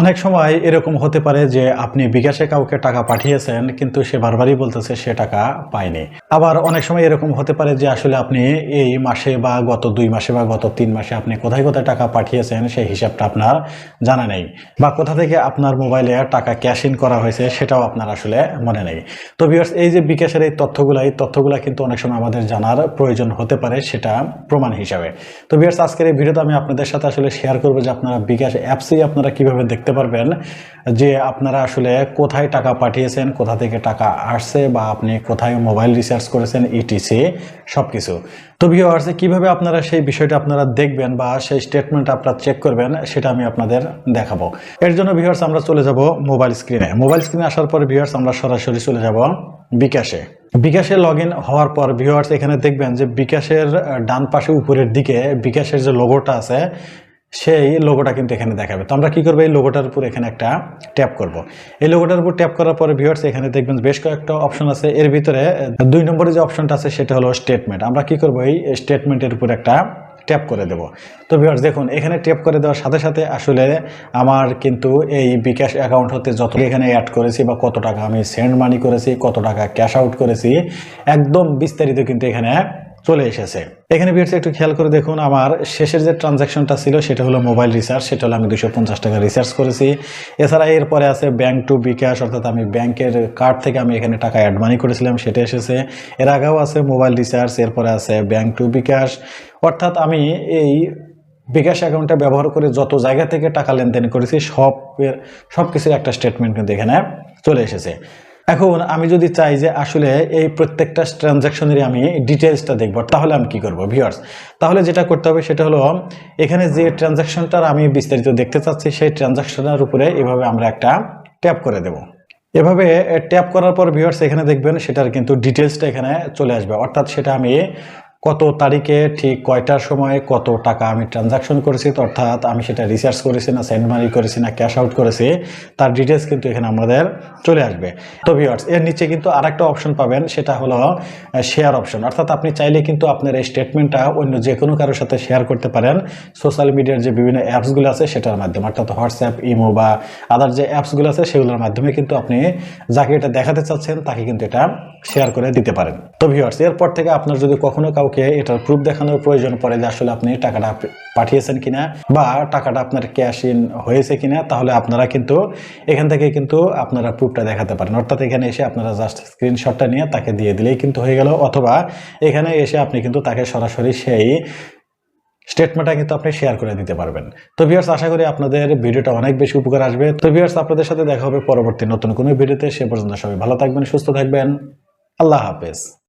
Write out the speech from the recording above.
অনেক সময় এরকম হতে পারে যে আপনি বিকাশে কাউকে টাকা পাঠিয়েছেন, কিন্তু সে বারবারই বলতেছে সে টাকা পায়নি। আবার অনেক সময় এরকম হতে পারে যে আসলে আপনি এই মাসে বা গত দুই মাসে বা গত তিন মাসে আপনি কোথায় কোথায় টাকা পাঠিয়েছেন সেই হিসাবটা আপনার জানা নেই। বা কোথা থেকে আপনার মোবাইলে টাকা ক্যাশ ইন করা হয়েছে সেটাও আপনার আসলে মনে নেই। তো ভিউয়ার্স এই যে বিকাশের এই তথ্যগুলো এই তথ্যগুলো কিন্তু অনেক সময় আমাদের জানার প্রয়োজন হতে পারে সেটা প্রমাণ হিসাবে। তো ভিউয়ার্স আজকের এই ভিডিওতে আমি আপনাদের সাথে আসলে শেয়ার করব যে আপনারা বিকাশ অ্যাপসেই আপনারা কীভাবে দেখতে পারবেন যে আপনারা আসলে কোথায় টাকা পাঠিয়েছেন, কোথা থেকে টাকা আসছে বা আপনি কোথায় মোবাইল রিচার্জ করেছেন ইটিসি সব কিছু তো ভিউয়ার্স কীভাবে আপনারা সেই বিষয়টা আপনারা দেখবেন বা সেই স্টেটমেন্ট আপনারা চেক করবেন, সেটা আমি আপনাদের দেখাবো। এর জন্য ভিউয়ার্স আমরা চলে যাব মোবাইল স্ক্রিনে মোবাইল স্ক্রিনে আসার পর ভিউয়ার্স আমরা সরাসরি চলে যাব বিকাশে। বিকাশে লগ হওয়ার পর ভিউয়ার্স এখানে দেখবেন যে বিকাশের ডান পাশে উপরের দিকে বিকাশের যে লোগোটা আছে সেই লোগোটা কিন্তু এখানে দেখাবে। তো আমরা কি করব? এই লোগোটার উপর এখানে একটা ট্যাপ করব। এই লোগোটার উপর ট্যাপ করার পরে ভিউয়ার্স এখানে দেখবেন বেশ কয়েকটা অপশন আছে। এর ভিতরে দুই নম্বরে যে অপশনটা আছে, সেটা হলো স্টেটমেন্ট আমরা কি করব? এই স্টেটমেন্টের উপর একটা ট্যাপ করে দেব। তো ভিউয়ার্স দেখুন, এখানে ট্যাপ করে দেওয়ার সাথে সাথে আসলে আমার কিন্তু এই বিকাশ অ্যাকাউন্ট হতে যত এখানে অ্যাড করেছি বা কত টাকা আমি সেন্ড মানি করেছি, কত টাকা ক্যাশ আউট করেছি, একদম বিস্তারিত কিন্তু এখানে চলে এসেছে। এখানে ভিউয়ার্স একটু খেয়াল করে দেখুন, আমার শেষের যে ট্রানজ্যাকশনটা ছিল, সেটা হলো মোবাইল রিচার্জ সেটা হলো আমি দুশো পঞ্চাশ টাকা রিচার্জ করেছি। এছাড়া এরপরে আছে ব্যাংক টু বিকাশ অর্থাৎ আমি ব্যাংকের কার্ড থেকে আমি এখানে টাকা অ্যাড মানি করেছিলাম, সেটা এসেছে। এর আগেও আছে মোবাইল রিচার্জ এরপরে আছে ব্যাংক টু বিকাশ অর্থাৎ আমি এই বিকাশ অ্যাকাউন্টটা ব্যবহার করে যত জায়গা থেকে টাকা লেনদেন করেছি সব সব কিছুর একটা স্টেটমেন্ট কিন্তু এখানে চলে এসেছে। এখন আমি যদি চাই যে আসলে এই প্রত্যেকটা ট্রানজ্যাকশনেরই আমি ডিটেলসটা দেখব, তাহলে আমি কি করব ভিউয়ার্স তাহলে যেটা করতে হবে সেটা হলো, এখানে যে ট্রানজ্যাকশনটার আমি বিস্তারিত দেখতে চাচ্ছি, সেই ট্রানজ্যাকশনের উপরে এভাবে আমরা একটা ট্যাপ করে দেব। এভাবে ট্যাপ করার পর ভিউয়ার্স এখানে দেখবেন সেটার কিন্তু ডিটেলসটা এখানে চলে আসবে। অর্থাৎ সেটা আমি কত তারিখে, ঠিক কয়টার সময়, কত টাকা আমি ট্রানজাকশন করেছি অর্থাৎ আমি সেটা রিচার্জ করেছি না সেন্ড মানি করেছি না ক্যাশ আউট করেছি, তার ডিটেলস কিন্তু এখানে আমাদের চলে আসবে। তো ভিউয়ার্স এর নিচে কিন্তু আরেকটা অপশন পাবেন, সেটা হলো শেয়ার অপশন অর্থাৎ আপনি চাইলে কিন্তু আপনার এই স্টেটমেন্টটা অন্য যে কোনো কারোর সাথে শেয়ার করতে পারেন সোশ্যাল মিডিয়ার যে বিভিন্ন অ্যাপসগুলো আছে, সেটার মাধ্যমে। অর্থাৎ হোয়াটসঅ্যাপ ইমো বা আদার যে অ্যাপসগুলো আছে, সেগুলোর মাধ্যমে কিন্তু আপনি যাকে এটা দেখাতে চাচ্ছেন, তাকে কিন্তু এটা শেয়ার করে দিতে পারেন। তো ভিউয়ার্স এরপর থেকে আপনার যদি কখনো কাউকে এটার প্রুফ দেখানোর প্রয়োজন পড়ে যে আসলে আপনি টাকাটা পাঠিয়েছেন কিনা বা টাকাটা আপনার ক্যাশ ইন হয়েছে কিনা, তাহলে আপনারা কিন্তু এখান থেকে কিন্তু আপনারা প্রুফটা দেখাতে পারেন। অর্থাৎ এখানে এসে আপনারা জাস্ট স্ক্রিনশটটা নিয়ে তাকে দিয়ে দিলেই কিন্তু হয়ে গেল, অথবা এখানে এসে আপনি কিন্তু তাকে সরাসরি সেই স্টেটমেন্টটা কিন্তু আপনি শেয়ার করে দিতে পারবেন। তো ভিউয়ার্স আশা করি আপনাদের ভিডিওটা অনেক বেশি উপকার আসবে। তো ভিউয়ার্স আপনাদের সাথে দেখা হবে পরবর্তী নতুন কোনো ভিডিওতে, সে পর্যন্ত সবাই ভালো থাকবেন, সুস্থ থাকবেন। আল্লাহ হাফেজ।